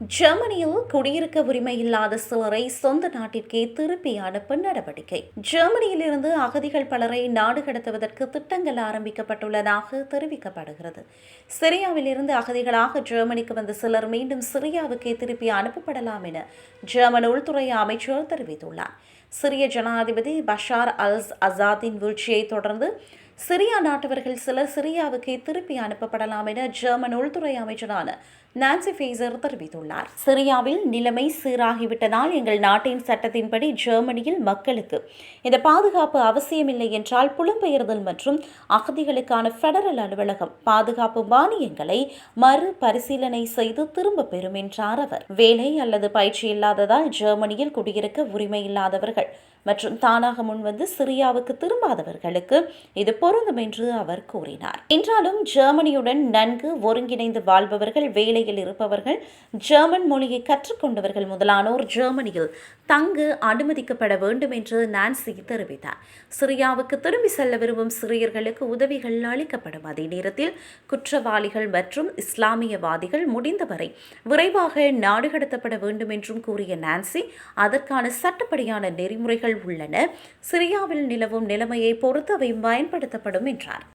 ஜெர்மனியில் குடியிருக்க உரிமை இல்லாத சிலரை சொந்த நாட்டிற்கே திருப்பி அனுப்ப நடவடிக்கை. ஜெர்மனியிலிருந்து அகதிகள் பலரை நாடு கடத்துவதற்கு திட்டங்கள் ஆரம்பிக்கப்பட்டுள்ளதாக தெரிவிக்கப்படுகிறது. சிரியாவிலிருந்து அகதிகளாக ஜெர்மனிக்கு வந்த சிலர் மீண்டும் சிரியாவுக்கே திருப்பி அனுப்பப்படலாம் என ஜெர்மன் உள்துறை அமைச்சர் தெரிவித்துள்ளார். சிரிய ஜனாதிபதி பஷார் அல்ஸ் அசாத்தின் வீழ்ச்சியை தொடர்ந்து சிரியா நாட்டவர்கள் சிலர் சிரியாவுக்கே திருப்பி அனுப்பப்படலாம் என ஜெர்மன் உள்துறை அமைச்சரான நான்சி ஃபேசர் தெரிவித்துள்ளார். சிரியாவில் நிலைமை சீராகிவிட்டதால் எங்கள் நாட்டின் சட்டத்தின்படி ஜெர்மனியில் மக்களுக்கு இந்த பாதுகாப்பு அவசியமில்லை என்றால் புலம்பெயர்தல் மற்றும் அகதிகளுக்கான ஃபெடரல் அலுவலகம் பாதுகாப்பு மானியங்களை மறு பரிசீலனை செய்து திரும்ப பெறும் என்றார் அவர். வேலை அல்லது பயிற்சி இல்லாததால் ஜெர்மனியில் குடியிருக்க உரிமை இல்லாதவர்கள் மற்றும் தானாக முன்வந்து சிரியாவுக்கு திரும்பாதவர்களுக்கு இது பொருந்தும் என்று அவர் கூறினார். என்றாலும் ஜெர்மனியுடன் நன்கு ஒருங்கிணைந்து வாழ்பவர்கள் வேலையில் இருப்பவர்கள் ஜெர்மன் மொழியை கற்றுக்கொண்டவர்கள் முதலானோர் ஜெர்மனியில் தங்கு அனுமதிக்கப்பட வேண்டும் என்று நான்சி தெரிவித்தார். சிரியாவுக்கு திரும்பி செல்ல விரும்பும் சிறியர்களுக்கு உதவிகள் அளிக்கப்படும் அதே நேரத்தில் குற்றவாளிகள் மற்றும் இஸ்லாமியவாதிகள் முடிந்தவரை விரைவாக நாடு கடத்தப்பட வேண்டும் என்றும் கூறிய நான்சி அதற்கான சட்டப்படியான நெறிமுறைகள் உள்ளன. சிரியாவில் நிலவும் நிலைமையை பொறுத்து அவை நடத்தப்படும் என்றார்.